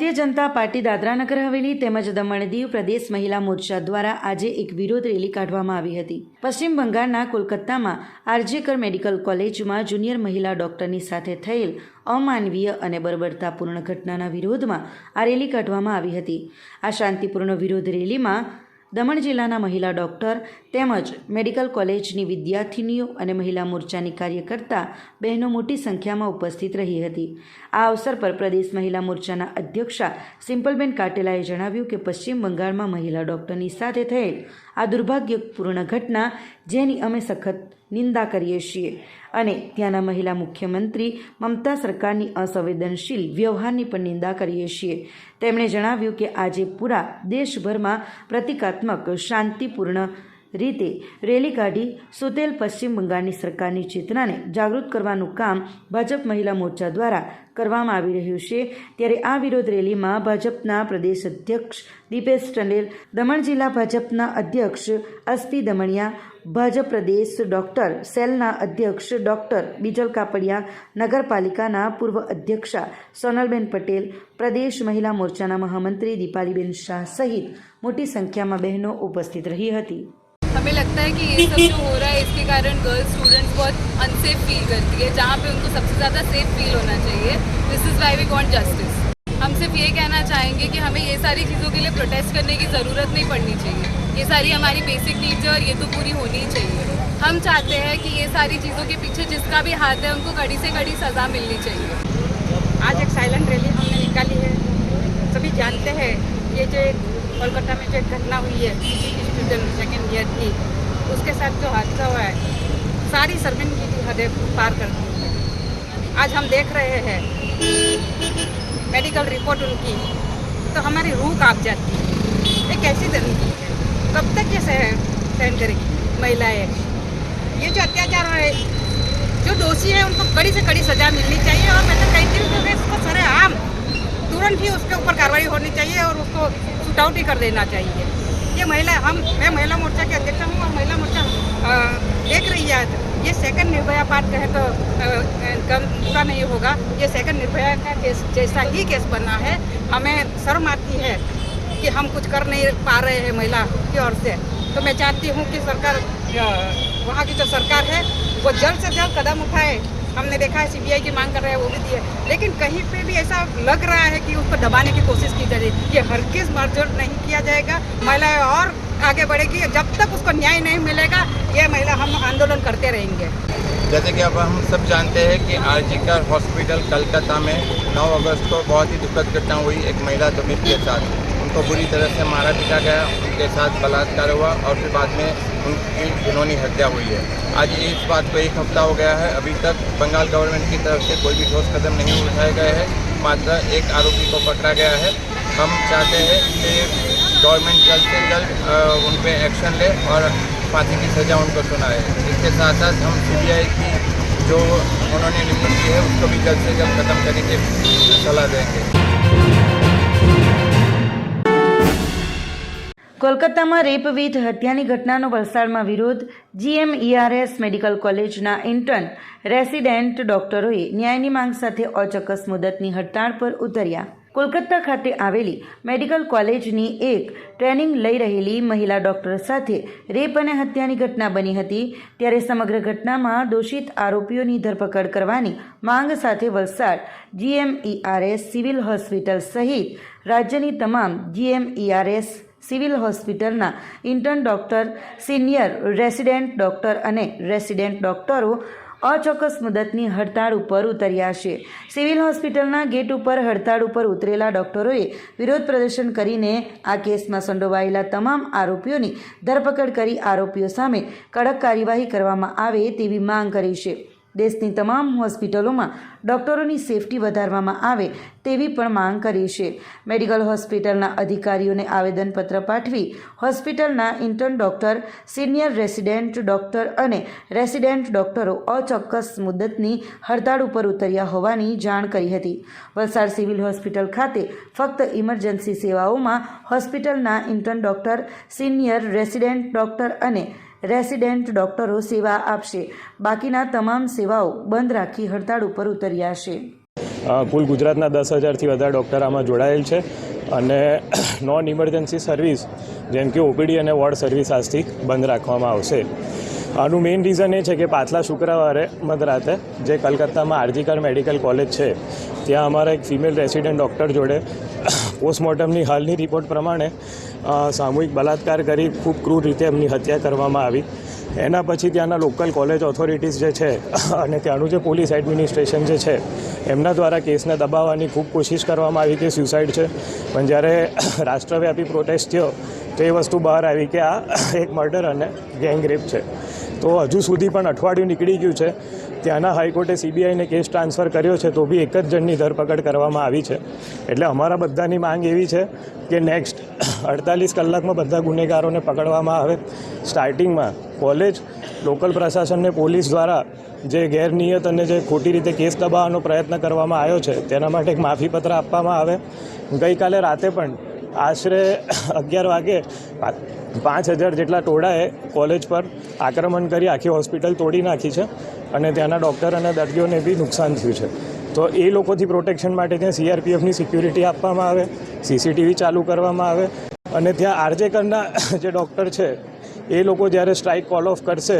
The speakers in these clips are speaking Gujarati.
ભારતીય જનતા પાર્ટી દાદરાનગર હવેલી તેમજ દમણ દીવ પ્રદેશ મહિલા મોરચા દ્વારા આજે એક વિરોધ રેલી કાઢવામાં આવી હતી. પશ્ચિમ બંગાળના કોલકાતામાં આરજેકર મેડિકલ કોલેજમાં જુનિયર મહિલા ડોક્ટરની સાથે થયેલ અમાનવીય અને બર્બરતાપૂર્ણ ઘટનાના વિરોધમાં આ રેલી કાઢવામાં આવી હતી. આ શાંતિપૂર્ણ વિરોધ રેલીમાં દમણ જિલ્લાના મહિલા ડોક્ટર તેમજ મેડિકલ કોલેજની વિદ્યાર્થિનીઓ અને મહિલા મોરચાની કાર્યકર્તા બહેનો મોટી સંખ્યામાં ઉપસ્થિત રહી હતી. આ અવસર પર પ્રદેશ મહિલા મોરચાના અધ્યક્ષા સિમ્પલબેન કાટેલાએ જણાવ્યું કે પશ્ચિમ બંગાળમાં મહિલા ડૉક્ટરની સાથે થયેલ આ દુર્ભાગ્યપૂર્ણ ઘટના, જેની અમે સખત નિંદા કરીએ છીએ. અને ત્યાંના મહિલા મુખ્યમંત્રી મમતા સરકારની અસંવેદનશીલ વ્યવહારની પણ નિંદા કરીએ છીએ. તેમણે જણાવ્યું કે આજે પૂરા દેશભરમાં પ્રતિકાત્મક શાંતિપૂર્ણ રીતે રેલી કાઢી સુતેલ પશ્ચિમ બંગાળની સરકારની ચેતનાને જાગૃત કરવાનું કામ ભાજપ મહિલા મોરચા દ્વારા કરવામાં આવી રહ્યું છે. ત્યારે આ વિરોધ રેલીમાં ભાજપના પ્રદેશ અધ્યક્ષ દીપેશ ટંડેલ, દમણ જિલ્લા ભાજપના અધ્યક્ષ અસ્પી દમણિયા, ભાજપ પ્રદેશ ડોક્ટર સેલના અધ્યક્ષ ડોક્ટર બીજલ કાપડિયા, નગરપાલિકાના પૂર્વ અધ્યક્ષા સોનલબેન પટેલ, પ્રદેશ મહિલા મોરચાના મહામંત્રી દીપાલીબેન શાહ સહિત મોટી સંખ્યામાં બહેનો ઉપસ્થિત રહી હતી. हमें लगता है कि ये सब जो हो रहा है, इसके कारण गर्ल्स स्टूडेंट्स बहुत अनसेफ फील करती है, जहाँ पे उनको सबसे ज़्यादा सेफ़ फील होना चाहिए। This is why we want justice हम सिर्फ़ ये कहना चाहेंगे कि हमें ये सारी चीज़ों के लिए प्रोटेस्ट करने की ज़रूरत नहीं पड़नी चाहिए। ये सारी हमारी बेसिक नीड्स है और ये तो पूरी होनी ही चाहिए। हम चाहते हैं कि ये सारी चीज़ों के पीछे जिसका भी हाथ है, उनको कड़ी से कड़ी सज़ा मिलनी चाहिए। आज एक साइलेंट रैली हमने निकाली है। सभी जानते हैं, ये जो कोलकाता में जो एक घटना हुई है पीजी की स्टूडेंट सेकेंड ईयर की उसके साथ जो हादसा हुआ है, सारी शर्मिंदगी की हदें पार कर दी है। आज हम देख रहे हैं मेडिकल रिपोर्ट उनकी तो हमारी रूह काँप जाती है। ये कैसी तरीकी है। कब तक ये सहन सहन करेगी महिलाएँ? ये जो अत्याचार हो रहे जो दोषी है, उनको कड़ी से कड़ी सजा मिलनी चाहिए और मैं तो कहती हूँ कि इसको सरेआम, तुरंत ही उसके ऊपर कार्रवाई होनी चाहिए और उसको शूट आउट ही कर देना चाहिए। ये महिला, हम, मैं महिला मोर्चा की अध्यक्ष हूँ और महिला मोर्चा देख रही है ये सेकंड निर्भया पार्ट कहे तो पूरा नहीं होगा। ये सेकंड निर्भया का केस, जैसा ही केस बना है, हमें शर्म आती है कि हम कुछ कर नहीं पा रहे हैं महिला की ओर से। तो मैं चाहती हूँ कि सरकार वहाँ की जो सरकार है, वो जल्द से जल्द कदम उठाए। हमने देखा है सीबीआई की मांग कर रहे हैं, वो भी दिए। लेकिन कहीं पे भी ऐसा लग रहा है कि उसको दबाने की कोशिश की जा रही है। ये हरगिज मर्जर नहीं किया जाएगा। महिलाएँ और आगे बढ़ेगी। जब तक उसको न्याय नहीं मिलेगा, ये महिला हम आंदोलन करते रहेंगे। जैसे कि अब हम सब जानते हैं कि आरजिकर हॉस्पिटल कलकत्ता में 9 अगस्त को बहुत ही दुखद घटना हुई। एक महिला ज़मीन के साथ। उनको बुरी तरह से मारा पीटा गया, उनके साथ बलात्कार हुआ और फिर बाद में उनकी घिनौनी हत्या हुई है। आज इस बात को एक हफ़्ता हो गया है, अभी तक बंगाल गवर्नमेंट की तरफ़ से कोई भी ठोस कदम नहीं उठाए गए हैं, मात्र एक आरोपी को पकड़ा गया है। हम चाहते हैं कि गवर्नमेंट जल्द से जल्द उन पर एक्शन ले और फांसी की सज़ा उनको सुनाए। इसके साथ साथ हम सीबीआई की जो उन्होंने नियुक्त की है, उसको भी जल्द से जल्द खत्म करने की सलाह देंगे। કોલકાતામાં રેપ વિથ હત્યાની ઘટનાનો વલસાડમાં વિરોધ. જીએમઈઆરએસ મેડિકલ કોલેજના ઇન્ટર્ન રેસિડેન્ટ ડોક્ટરોએ ન્યાયની માંગ સાથે અચોક્કસ મુદતની હડતાળ પર ઉતર્યા. કોલકાતા ખાતે આવેલી મેડિકલ કોલેજની એક ટ્રેનિંગ લઈ રહેલી મહિલા ડોક્ટર સાથે રેપ અને હત્યાની ઘટના બની હતી. ત્યારે સમગ્ર ઘટનામાં દોષિત આરોપીઓની ધરપકડ કરવાની માંગ સાથે વલસાડ જીએમઈઆરએસ સિવિલ હોસ્પિટલ સહિત રાજ્યની તમામ જીએમઈઆરએસ સિવિલ હોસ્પિટલના intern doctor, senior resident doctor અને રેસિડેન્ટ ડૉક્ટરો અચોક્કસ મુદતની હડતાળ ઉપર ઉતર્યા છે. સિવિલ હોસ્પિટલના ગેટ ઉપર હડતાળ ઉપર ઉતરેલા ડૉક્ટરોએ વિરોધ પ્રદર્શન કરીને આ કેસમાં સંડોવાયેલા તમામ આરોપીઓની ધરપકડ કરી આરોપીઓ સામે કડક કાર્યવાહી કરવામાં આવે તેવી માંગ કરી છે. દેશની તમામ હોસ્પિટલોમાં ડૉક્ટરોની સેફટી વધારવામાં આવે તેવી પણ માંગ કરી છે. મેડિકલ હોસ્પિટલના અધિકારીઓને આવેદનપત્ર પાઠવી હોસ્પિટલના intern doctor, senior resident doctor અને રેસિડેન્ટ ડૉક્ટરો અચોક્કસ મુદ્દતની હડતાળ ઉપર ઉતર્યા હોવાની જાણ કરી હતી. વલસાડ સિવિલ હોસ્પિટલ ખાતે ફક્ત ઇમરજન્સી સેવાઓમાં હોસ્પિટલના intern doctor, senior resident doctor અને રેસિડેન્ટ ડોક્ટરો સેવા આપશે. બાકીના તમામ સેવાઓ બંધ રાખી હડતાળ ઉપર ઉતર્યા છે. કુલ ગુજરાતના દસ હજારથી વધારે ડૉક્ટર આમાં જોડાયેલ છે અને નોન ઇમરજન્સી સર્વિસ જેમ કે ઓપીડી અને વોર્ડ સર્વિસ આજથી બંધ રાખવામાં આવશે. આનું મેઇન રીઝન એ છે કે પાછલા શુક્રવારે મધરાતે જે કલકત્તામાં આરજીકર મેડિકલ કોલેજ છે, ત્યાં અમારા એક ફિમેલ રેસિડેન્ટ ડૉક્ટર જોડે પોસ્ટમોર્ટમની હાલની રિપોર્ટ પ્રમાણે સામૂહિક બલાત્કાર કરી ખૂબ ક્રૂર રીતે એમની હત્યા કરવામાં આવી. એના પછી ત્યાંના લોકલ કોલેજ ઓથોરિટીઝ જે છે, અને ત્યાંનું જે પોલીસ એડમિનિસ્ટ્રેશન જે છે, એમના દ્વારા કેસને દબાવવાની ખૂબ કોશિશ કરવામાં આવી કે સ્યુસાઇડ છે. પણ જ્યારે રાષ્ટ્રવ્યાપી પ્રોટેસ્ટ થયો, તો એ વસ્તુ બહાર આવી કે આ એક મર્ડર અને ગેંગ છે. તો હજુ સુધી પણ અઠવાડિયું નીકળી ગયું છે. ત્યાંના હાઈકોર્ટે સીબીઆઈને કેસ ટ્રાન્સફર કર્યો છે, તો બી એક જ જણની ધરપકડ કરવામાં આવી છે. એટલે અમારા બધાની માંગ એવી છે કે નેક્સ્ટ અડતાલીસ કલાકમાં બધા ગુનેગારોને પકડવામાં આવે. સ્ટાર્ટિંગમાં કોલેજ લોકલ પ્રશાસનને પોલીસ દ્વારા જે ગેરનિયત અને જે ખોટી રીતે કેસ દબાવવાનો પ્રયત્ન કરવામાં આવ્યો છે, તેના માટે એક માફીપત્ર આપવામાં આવે. ગઈકાલે રાતે પણ આશરે અગિયાર વાગે પાંચ હજાર જેટલા ટોળાએ કોલેજ પર આક્રમણ કરી, આખી હોસ્પિટલ તોડી નાખી છે. અને ત્યાંના ડૉક્ટર અને દર્દીઓને બી નુકસાન થયું છે. તો એ લોકોથી પ્રોટેક્શન માટે ત્યાં સીઆરપીએફની સિક્યુરિટી આપવામાં આવે સીસીટીવી ચાલુ કરવામાં આવે અને ત્યાં આરજેકરના જે ડૉક્ટર છે એ લોકો જ્યારે સ્ટ્રાઇક કોલ ઓફ કરશે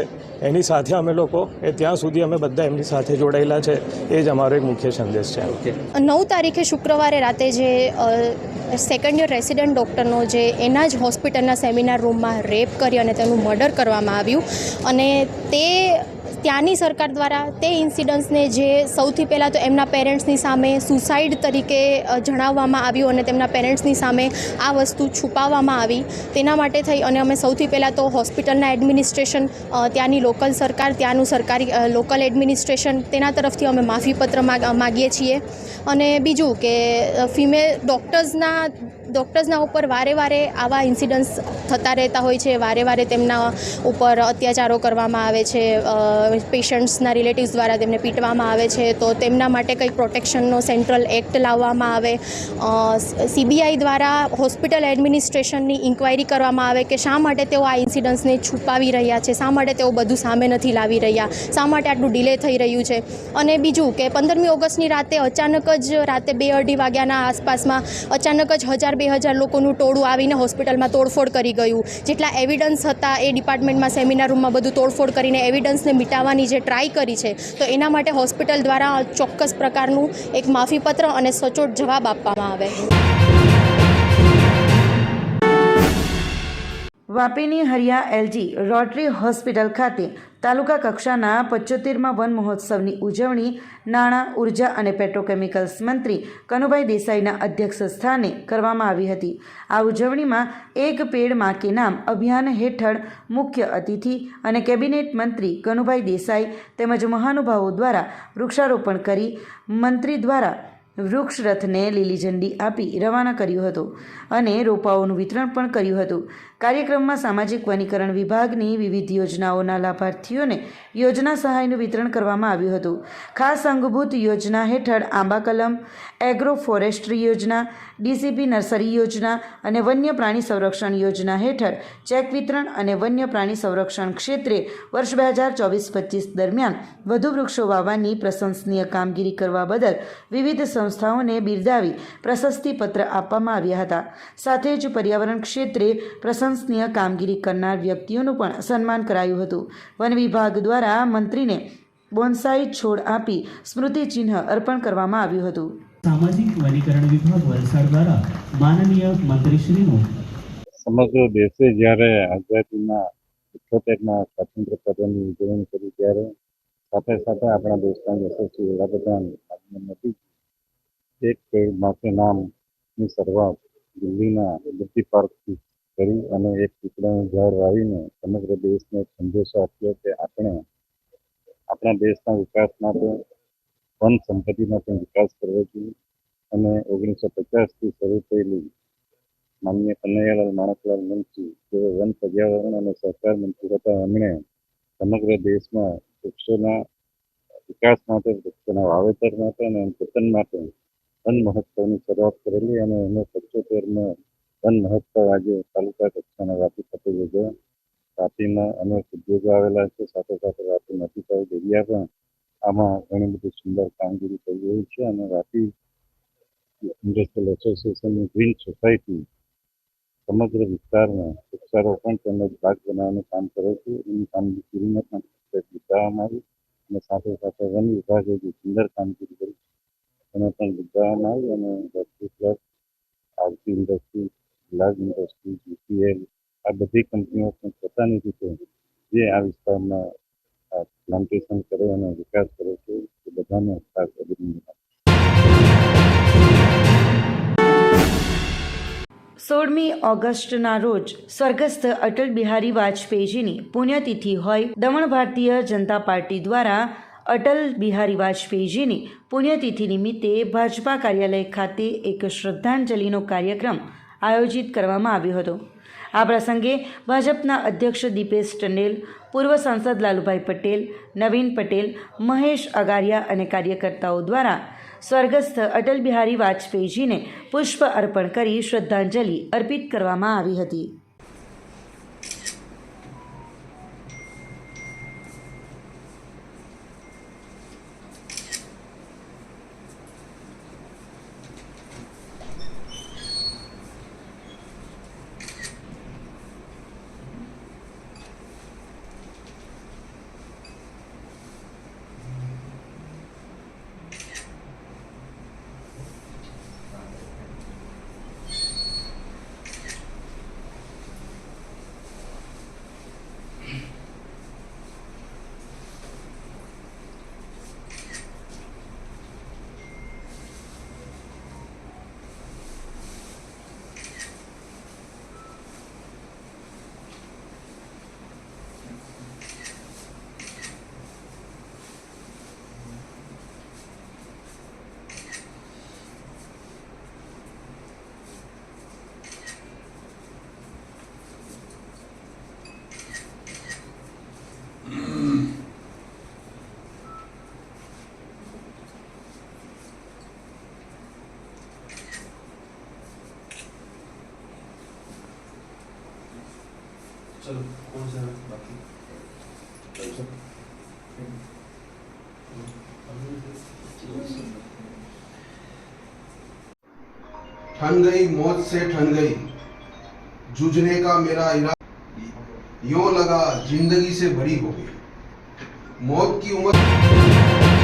એની સાથે અમે લોકો એ ત્યાં સુધી અમે બધા એમની સાથે જોડાયેલા છે. એ જ અમારો એક મુખ્ય સંદેશ છે. નવ તારીખે શુક્રવારે રાતે જે સેકન્ડ યર રેસિડન્ટ ડૉક્ટરનો જે એના જ હોસ્પિટલના સેમિનાર રૂમમાં રેપ કરી અને તેનું મર્ડર કરવામાં આવ્યું. અને તે ત્યાંની સરકાર દ્વારા તે ઇન્સિડન્ટ્સને જે સૌથી પહેલાં તો એમના પેરેન્ટ્સની સામે સુસાઇડ તરીકે જણાવવામાં આવ્યું અને તેમના પેરેન્ટ્સની સામે આ વસ્તુ છુપાવવામાં આવી. તેના માટે થઈ અને અમે સૌથી પહેલાં તો હોસ્પિટલના એડમિનિસ્ટ્રેશન ત્યાંની લોકલ સરકાર, ત્યાંનું સરકારી લોકલ એડમિનિસ્ટ્રેશન તેના તરફથી અમે માફીપત્ર માગ માગીએ છીએ. અને બીજું કે ફિમેલ ડૉક્ટર્સના ડૉક્ટર્સના ઉપર વારે વારે આવા ઇન્સિડન્ટ્સ થતા રહેતા હોય છે. વારે વારે તેમના ઉપર અત્યાચારો કરવામાં આવે છે. પેશન્ટ્સના રિલેટિવ્સ દ્વારા તેમને પીટવામાં આવે છે, તો તેમના માટે કંઈક પ્રોટેક્શનનો સેન્ટ્રલ એક્ટ લાવવામાં આવે? સીબીઆઈ દ્વારા હોસ્પિટલ એડમિનિસ્ટ્રેશનની ઇન્ક્વાયરી કરવામાં આવે કે શા માટે તેઓ આ ઇન્સિડન્ટ્સને છુપાવી રહ્યા છે? શા માટે તેઓ બધું સામે નથી લાવી રહ્યા? શા માટે આટલું ડિલે થઈ રહ્યું છે? અને બીજું કે પંદરમી ઓગસ્ટની રાતે અચાનક જ રાતે બે અઢી વાગ્યાના આસપાસમાં અચાનક જ હજાર બે હજાર લોકોનું ટોળું આવીને હોસ્પિટલમાં તોડફોડ કરી ગયું. જેટલા એવિડન્સ હતા એ ડિપાર્ટમેન્ટમાં સેમિનાર રૂમમાં બધું તોડફોડ કરીને એવિડન્સને મિટાવવાની જે ટ્રાય કરી છે, તો એના માટે હોસ્પિટલ દ્વારા ચોક્કસ પ્રકારનું એક માફીપત્ર અને સચોટ જવાબ આપવામાં આવે. વાપીની હરિયા એલજી રોટરી હોસ્પિટલ ખાતે તાલુકા કક્ષાના પંચોતેરમાં વન મહોત્સવની ઉજવણી નાણાં, ઊર્જા અને પેટ્રોકેમિકલ્સ મંત્રી કનુભાઈ દેસાઈના અધ્યક્ષ સ્થાને કરવામાં આવી હતી. આ ઉજવણીમાં એક પેડમાં કે નામ અભિયાન હેઠળ મુખ્ય અતિથિ અને કેબિનેટ મંત્રી કનુભાઈ દેસાઈ તેમજ મહાનુભાવો દ્વારા વૃક્ષારોપણ કરી મંત્રી દ્વારા વૃક્ષ રથને લીલી ઝંડી આપી રવાના કર્યું હતું અને રોપાઓનું વિતરણ પણ કર્યું હતું. કાર્યક્રમમાં સામાજિક વનીકરણ વિભાગની વિવિધ યોજનાઓના લાભાર્થીઓને યોજના સહાયનું વિતરણ કરવામાં આવ્યું હતું. ખાસ અંગભૂત યોજના હેઠળ આંબા કલમ એગ્રો ફોરેસ્ટ્રી યોજના, ડીસીપી નર્સરી યોજના અને વન્ય પ્રાણી સંરક્ષણ યોજના હેઠળ ચેક વિતરણ અને વન્ય પ્રાણી સંરક્ષણ ક્ષેત્રે વર્ષ બે હજાર ચોવીસ પચીસ દરમિયાન વધુ વૃક્ષો વાવવાની પ્રશંસનીય કામગીરી કરવા બદલ વિવિધ સંસ્થાઓને બિરદાવી પ્રશસ્તિપત્ર આપવામાં આવ્યા હતા. સાથે જ પર્યાવરણ ક્ષેત્રે પ્રશંસનીય કામગીરી કરનાર વ્યક્તિઓનું પણ સન્માન કરાયું હતું. વન વિભાગ દ્વારા મંત્રીને બોન્સાઈ છોડ આપી સ્મૃતિચિહ્ન અર્પણ કરવામાં આવ્યું હતું. સામાજિક વનીકરણ વિભાગ વલસાડ દ્વારા માનનીય મંત્રીશ્રીનું સમગ્ર દેશે જ્યારે આઝાદીના ઇઠોતેરના સ્વાતંત્ર્ય પર્વની ઉજવણી કરી ત્યારે સાથે સાથે આપણા દેશના યશસ્વી વડાપ્રધાન નરેન્દ્ર મોદી એક માથે નામની શરૂઆત દિલ્હીના લિબર્ટી પાર્કથી કરી અને એક પીપળાનું ઝાડ વાવીને સમગ્ર દેશને સંદેશો આપ્યો કે આપણે આપણા દેશના વિકાસ માટે વન સંપત્તિનો પણ વિકાસ કરવો જોઈએ. અને ઓગણીસો પચાસથી શરૂ થયેલી માનનીય કનૈયાલાલ માણકલાલ મંત્રી જેઓ વન પર્યાવરણ અને સહકાર મંત્રી હતા, એમણે સમગ્ર દેશમાં વૃક્ષોના વિકાસ માટે, વૃક્ષોના વાવેતર માટે અને જતન માટે વન મહોત્સવની શરૂઆત કરેલી અને એમણે પંચોતેરમો વન મહોત્સવ આજે તાલુકા કક્ષાના વાપી ખાતે યોજાયો. વાપીમાં અનેક ઉદ્યોગો આવેલા છે, સાથે સાથે વાપી નદી સાઈડ દરિયા પણ આમાં ઘણી બધી સુંદર કામગીરી કરી રહી છે અને વાપી ઇન્ડસ્ટ્રીયલ એસોસિએશનની ગ્રીન સોસાયટી સમગ્ર વિસ્તારમાં વૃક્ષારોપણ તેમજ ભાગ બનાવવાનું કામ કરે છે. એની કામગીરીને પણ બતાવવામાં આવી અને સાથે સાથે વન વિભાગે જે સુંદર કામગીરી કરી એને પણ બતાવવામાં આવી અને plus Aarti industry glass industry GPL આ બધી કંપનીઓ પણ પોતાની રીતે જે આ વિસ્તારમાં પ્લાન્ટેશન કરે અને વિકાસ કરે છે, એ બધાને ખાસ અભિનંદન સોળમી ઓગસ્ટના રોજ સ્વર્ગસ્થ અટલ બિહારી વાજપેયીજીની પુણ્યતિથિ હોય દમણ ભારતીય જનતા પાર્ટી દ્વારા અટલ બિહારી વાજપેયીજીની પુણ્યતિથિ નિમિત્તે ભાજપા કાર્યાલય ખાતે એક શ્રદ્ધાંજલિનો કાર્યક્રમ આયોજિત કરવામાં આવ્યો હતો. આ પ્રસંગે ભાજપના અધ્યક્ષ દીપેશ ટંડેલ, પૂર્વ સાંસદ લાલુભાઈ પટેલ, નવીન પટેલ, મહેશ અગારિયા અને કાર્યકર્તાઓ દ્વારા સ્વર્ગસ્થ અટલ બિહારી વાજપેયીજીને પુષ્પ અર્પણ કરી શ્રદ્ધાંજલિ અર્પિત કરવામાં આવી હતી. चलो कौन सा है बाकी ठन गई मौत से ठन गई जूझने का मेरा इरादा यो लगा ज़िंदगी से भरी हो गई। मौत की उम्र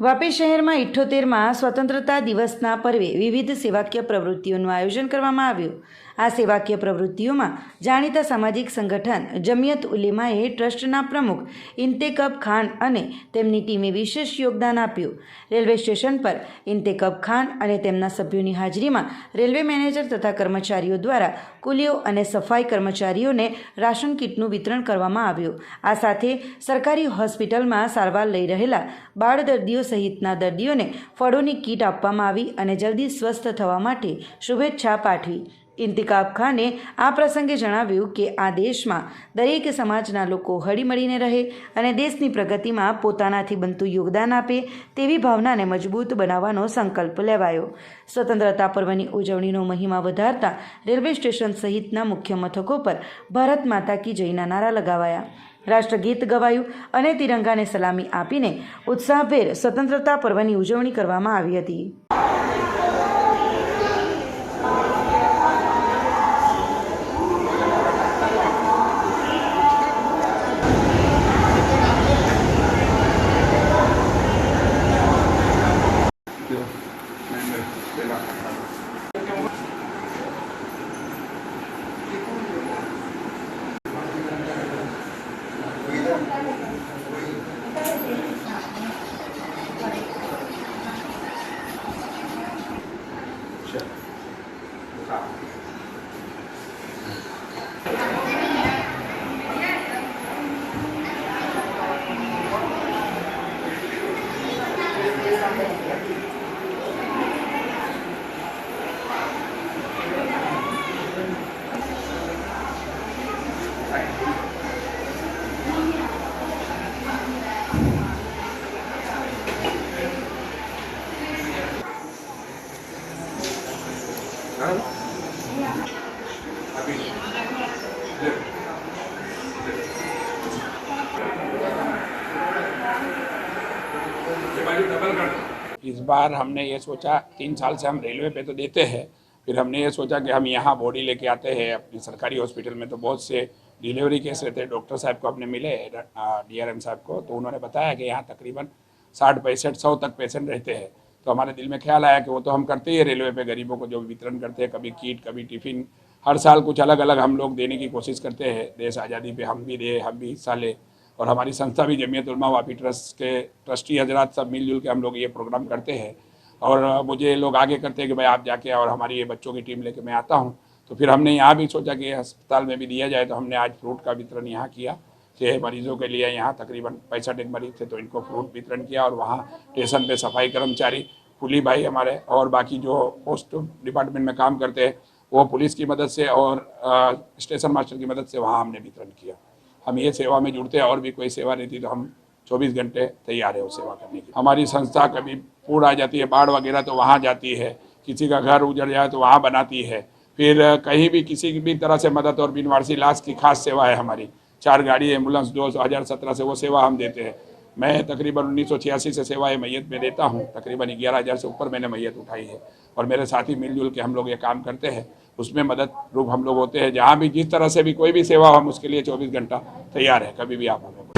વાપી શહેરમાં ઇઠ્ઠોતેરમાં સ્વતંત્રતા દિવસના પર્વે વિવિધ સેવાકીય પ્રવૃત્તિઓનું આયોજન કરવામાં આવ્યું. આ સેવાકીય પ્રવૃત્તિઓમાં જાણીતા સામાજિક સંગઠન જમિયત ઉલેમાએ ટ્રસ્ટના પ્રમુખ ઇન્તેકબ ખાન અને તેમની ટીમે વિશેષ યોગદાન આપ્યું. રેલવે સ્ટેશન પર ઇન્તેકબ ખાન અને તેમના સભ્યોની હાજરીમાં રેલવે મેનેજર તથા કર્મચારીઓ દ્વારા કુલીઓ અને સફાઈ કર્મચારીઓને રાશન કીટનું વિતરણ કરવામાં આવ્યું. આ સાથે સરકારી હોસ્પિટલમાં સારવાર લઈ રહેલા બાળ દર્દીઓ સહિતના દર્દીઓને ફળોની કીટ આપવામાં આવી અને જલ્દી સ્વસ્થ થવા માટે શુભેચ્છા પાઠવી. ઇન્તિકાબ ખાને આ પ્રસંગે જણાવ્યું કે આ દેશમાં દરેક સમાજના લોકો હળીમળીને રહે અને દેશની પ્રગતિમાં પોતાનાથી બનતું યોગદાન આપે તેવી ભાવનાને મજબૂત બનાવવાનો સંકલ્પ લેવાયો. સ્વતંત્રતા પર્વની ઉજવણીનો મહિમા વધારતા રેલવે સ્ટેશન સહિતના મુખ્ય મથકો પર ભારત માતા કી જયના નારા લગાવાયા. રાષ્ટ્રગીત ગવાયું અને તિરંગાને સલામી આપીને ઉત્સાહભેર સ્વતંત્રતા પર્વની ઉજવણી કરવામાં આવી હતી. बार हमने ये सोचा, तीन साल से हम रेलवे पे तो देते हैं। फिर हमने ये सोचा कि हम यहाँ बॉडी लेके आते हैं, अपनी सरकारी हॉस्पिटल में तो बहुत से डिलीवरी केस रहते हैं। डॉक्टर साहब को अपने मिले डीआरएम साहब को तो उन्होंने बताया कि यहाँ तकरीबन साठ पैंसठ, सौ तक पेशेंट रहते हैं। तो हमारे दिल में ख्याल आया कि वो तो हम करते ही रेलवे पे, गरीबों को जो वितरण करते हैं, कभी किट, कभी टिफ़िन, हर साल कुछ अलग अलग हम लोग देने की कोशिश करते हैं। देश आज़ादी पे हम भी दे हम भी हिस्सा ले। और हमारी संस्था भी जमीयत उलमा वापी ट्रस्ट के ट्रस्टी हजरात सब मिलजुल के हम लोग ये प्रोग्राम करते हैं। और मुझे लोग आगे करते हैं कि भाई आप जाके और हमारी ये बच्चों की टीम लेके मैं आता हूँ। तो फिर हमने यहाँ भी सोचा कि अस्पताल में भी दिया जाए तो हमने आज फ्रूट का वितरण यहाँ किया। छः मरीजों के लिए यहाँ तकरीबन पैंसठ एक मरीज़ थे तो इनको फ्रूट वितरण किया और वहाँ स्टेशन पे सफ़ाई कर्मचारी पुली भाई हमारे और बाकी जो पोस्ट डिपार्टमेंट में काम करते हैं, वो पुलिस की मदद से और स्टेशन मास्टर की मदद से वहाँ हमने वितरण किया। हम ये सेवा में जुड़ते हैं और भी कोई सेवा रहती तो हम 24 घंटे तैयार है वो सेवा करने की हमारी संस्था कभी पूर आ जाती है, बाढ़ वगैरह तो वहाँ जाती है, किसी का घर उजड़ जाए तो वहाँ बनाती है। फिर कहीं भी किसी भी तरह से मदद और बिन वारसी इलाज की खास सेवा है हमारी। चार गाड़ी, एंबुलेंस, दो हज़ार सत्रह से वो सेवा हम देते हैं। मैं तकरीबन उन्नीस सौ छियासी से सेवाएँ मैयत में देता हूँ, तकरीबन ग्यारह हज़ार से ऊपर मैंने मैयत उठाई है। और मेरे साथी मिलजुल के हम लोग ये काम करते हैं। उसमें मदद रूप हम लोग होते हैं जहाँ भी जिस तरह से भी कोई भी सेवा हो हम उसके लिए चौबीस घंटा तैयार है कभी भी आप हमें